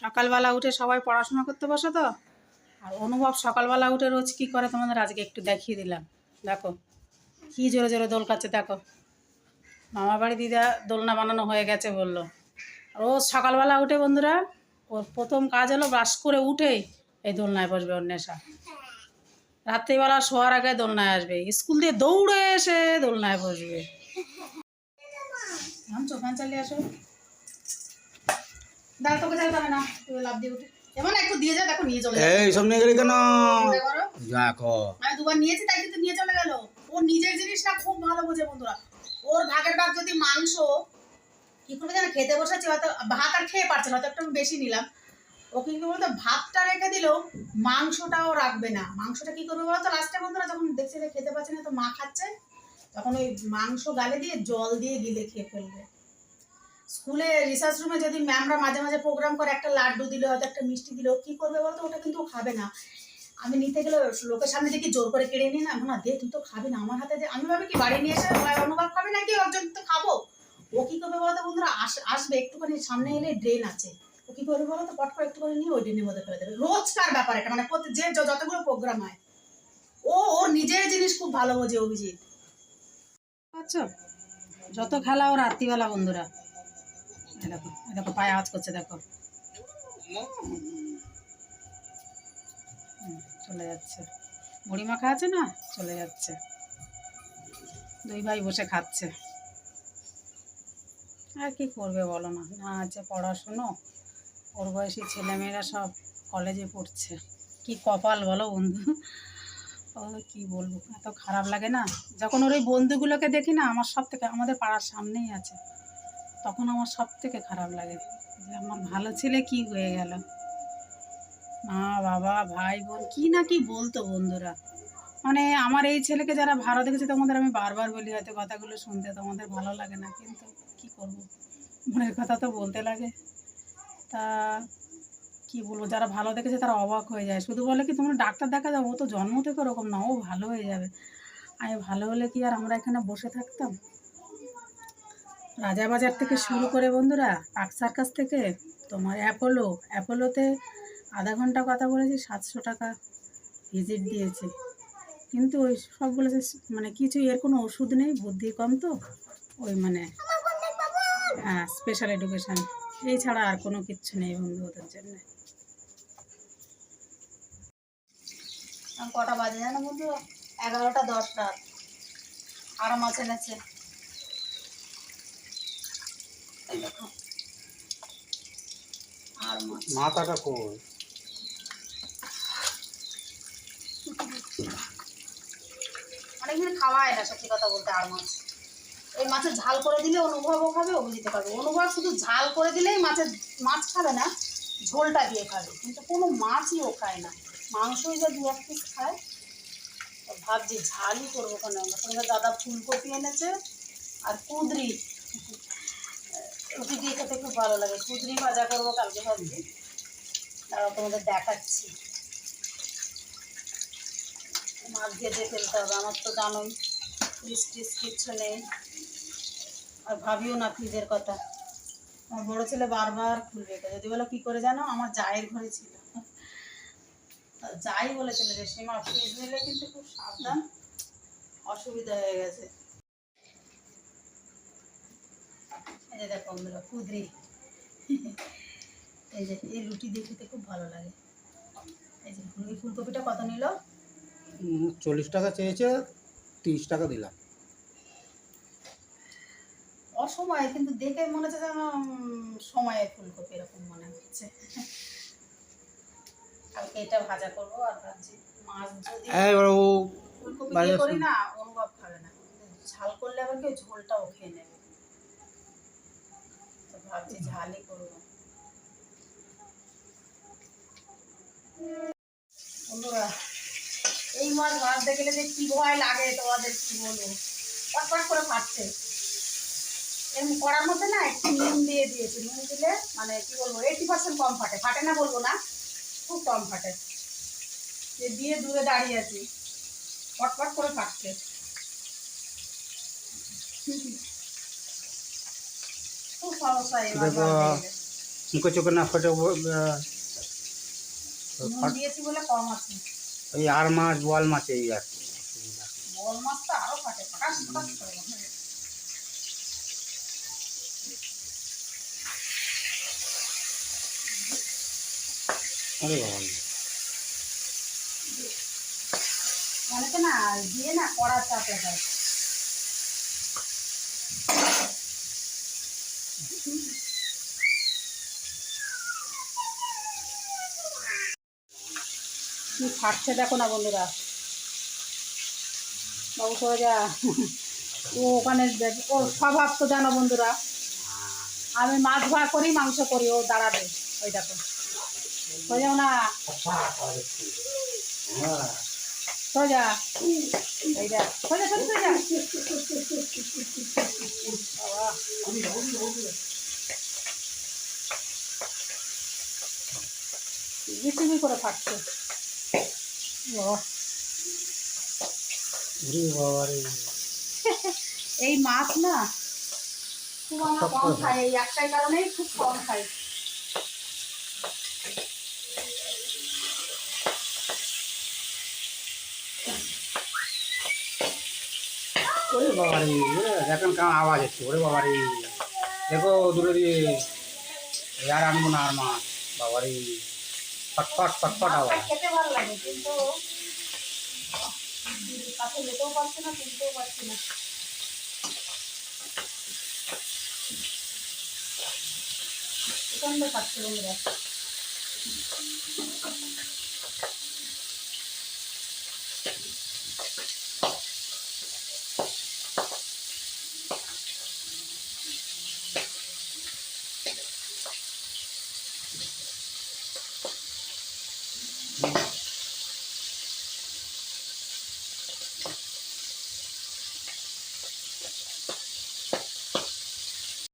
সকালবেলা উঠে সবাই পড়াশোনা করতে বসে তো? আর অনুভব সকালবেলা উঠে রোজ কী করে তোমাদের? আজকে একটু দেখিয়ে দিলাম। দেখো, কী জোরে জোরে দোল খাচ্ছে, দেখো। মামা বাড়ি দিদা দোলনা বানানো হয়ে গেছে বলল। রোজ সকালবেলা উঠে বন্ধুরা, ওর প্রথম কাজ হলো ব্রাশ করে উঠেই এই দোলনায় বসবে ওর নেশা। রাত্রিবেলা শোয়ার আগে দোলনায় আসবে। স্কুল দিয়ে দৌড়ে এসে দোলনায় বসবে। নামছো, ফ্যান চালিয়ে আসো। দাঁড়া তোকে যেতে হবে না। তুই লাভ দিয়ে উঠে। এমন একটু দিয়ে যা দেখো নিয়ে চলে এই সব নিয়ে গেলি কেন? দেখো। আমি দুবার নিয়েছি তাই কিন্তু নিয়ে চলে গেল। ও নিজের জিনিসটা খুব ভালো বোঝে বন্ধুরা। ওর ভাগের ভাগ যদি মাংস কি করবে জানো খেতে বসেছে হয়তো ভাত আর খেয়ে পারছে না হয়তো একটু বেশি নিলাম। ও কি বলতো ভাতটা রেখে দিলেও মাংসটাও রাখবে না। মাংসটা কি করবে বলতো লাস্টে বন্ধুরা যখন দেখছে যে খেতে পাচ্ছে না তো মা খাচ্ছে। তখন ওই মাংস গালে দিয়ে জল দিয়ে গিলে খেয়ে ফেলবে। স্কুলে রিসার্চ রুমে যদি ম্যামরা মাঝে মাঝে প্রোগ্রাম করে, একটা লাড্ডু দিল, হয়তো একটা মিষ্টি দিল, কি করবে বলতো? ওটা কিন্তু খাবে না। আমি নিতে গেলে লোকের সামনে দেখি জোর করে কেড়ে নিয়ে না না, দে, তুই তো খাবি না, আমার হাতে দে। আমি ভাবি, কি, বাড়ি নিয়ে এসে অনুভব খাবে নাকি? একজন তো খাব। ও কি করবে বলতো বন্ধুরা? আস- আসবে, একটুখানি সামনে এলে ড্রেন আছে। ও কি করবে বলতো? পট করে একটু করে নিয়ে ওই ড্রেনের মধ্যে ফেলে দেবে। রোজকার ব্যাপার এটা মানে যে যতগুলো প্রোগ্রাম হয়। ও ওর নিজের জিনিস খুব ভালো বোঝে, অভিজিৎ। আচ্ছা যত খেলা ও রাত্রিবেলা, বন্ধুরা। দেখো দেখো, পায়ে আওয়াজ করছে, দেখো। চলে যাচ্ছে। মুড়ি মাখা আছে না? চলে যাচ্ছে। দুই ভাই বসে খাচ্ছে। আর কি করবে বলো না? না আছে পড়াশুনো। ওর বয়সী ছেলেমেয়েরা সব কলেজে পড়ছে। কি কপাল বলো বন্ধু? ও কি বলব? এত খারাপ লাগে না? যখন ওর ওই বন্ধুগুলোকে দেখি না, আমার সব থেকে আমাদের পাড়ার সামনেই আছে। তখন আমার সব থেকে খারাপ লাগে যে আমার ভালো ছেলে কি হয়ে গেল? মা, বাবা, ভাই, বোন, কি না কি বলতো বন্ধুরা। মানে আমার এই ছেলেকে যারা ভালো দেখেছে তোমাদের আমি বারবার বলি, হয়তো কথাগুলো শুনতে তোমাদের ভালো লাগে না, কিন্তু কি করব? মনের কথা তো বলতে লাগে। তা কি বলব, যারা ভালো দেখেছে তারা অবাক হয়ে যায়। শুধু বলে কি তোমরা ডাক্তার দেখা যাব ও তো জন্ম থেকে ওরকম না, ও ভালো হয়ে যাবে। আমি ভালো হলে কি আর আমরা এখানে বসে থাকতাম? রাজাবাজার থেকে শুরু করে বন্ধুরা, পাক সার্কাস থেকে তোমার অ্যাপোলো, অ্যাপোলোতে আধা ঘণ্টা কথা বলেছি, সাতশো টাকা ভিজিট দিয়েছে। কিন্তু ওই সব বলেছে মানে কিছু এর কোনো ওষুধ নেই, বুদ্ধি কম তো, ওই মানে হ্যাঁ স্পেশাল এডুকেশান এই ছাড়া আর কোনো কিচ্ছু নেই বন্ধু ওদের জন্য। কটা বাজে জানো বন্ধু এগারোটা দশ রাত আরও মাছ এনেছে। এই আর মাথাটা কই? না, সত্যি কথা বলতে আর মাছ। এই মাছের ঝাল করে দিলে অনুভবও খাবে অভিজিতে পারবে। অনুভব শুধু ঝাল করে দিলেই মাছের মাছ খাবে না, ঝোলটা দিয়ে খাবে। কিন্তু কোনো মাছই ও খায় না। মাংসই যে দু এক পিস খায় ভাবছি ঝালই করব কেন? দাদা ফুলকপি এনেছে আর কুদরি। রুটি দিয়ে খেতে খুব ভালো লাগে। কুদরি ভাজা করব কালকে ভাবছি। তারা তোমাদের দেখাচ্ছি। মাছ ভেজে ফেলতে হবে, আমার তো জানোই, ফ্রিজ টিজ কিচ্ছু নেই। আর ভাবিও না ফ্রিজের কথা। আমার বড়ো ছেলে বারবার খুলবে এটা। যদি বলো কী করে জানো, আমার জায়ের ঘরে ছিল। যাই বলেছিল যে, সীমা, ফ্রিজ নিলে কিন্তু খুব সাবধান, অসুবিধা হয়ে গেছে। এই যে দেখো বন্ধুরা কুদরি। এই যে এই রুটি দিয়ে খেতে খুব ভালো লাগে। এই যে ফুলকপিটা কত নিল? চল্লিশ টাকা চেয়েছে তিরিশ টাকা দিলাম। অসময়ে কিন্তু দেখে মনে হচ্ছে যেন সময়ে ফুলকপি এরকম মনে হচ্ছে। কালকে এটা ভাজা করব আর ভাবছি মাছ যদি ও ফুলকপি করি না অনুভব খাবে না। ঝাল করলে আবার কেউ ঝোলটাও খেয়ে নেবে। ভাবছি ঝালই করব। এই মাছ ভাজতে গেলে যে কি ভয় লাগে তোমাদের কি বলব? পটপট করে ফাটছে এরকম করার মধ্যে না একটু নুন দিয়ে দিয়েছি। নুন দিলে মানে কি বলব এইটি পার্সেন্ট কম ফাটে। ফাটে না বলব না, খুব কম ফাটে। যে দিয়ে দূরে দাঁড়িয়ে আছি। পটপট করে ফাটছে খুব সমস্যা এই মাছ দেখো। ভাজতে গেলে। না ফেটে ওই আর মাছ বোয়াল মাছ এই আর বাবা অনেকে না দিয়ে না কড়া চাপে দেয় কি ফাটছে দেখো না বন্ধুরা? বাবু যা। ও ওখানে ওর স্বভাব তো জানো বন্ধুরা। আমি মাছ ভাগ করি, মাংস করি, ও দাঁড়াবে। ওই দেখো। সরে যাও না? যা এই করে ফাটছে মাছ না খুব আমরা কম খাই এই একটাই কারণেই খুব কম খাই ওরে বাবা রে ওরে দেখেন কেমন আওয়াজ হচ্ছে? ওরে বাবা রে দেখো দূরে এই আর আনব না আর মাছ বাবা রে ফটফট ফটফট আওয়াজ প্রচণ্ড খাচ্ছে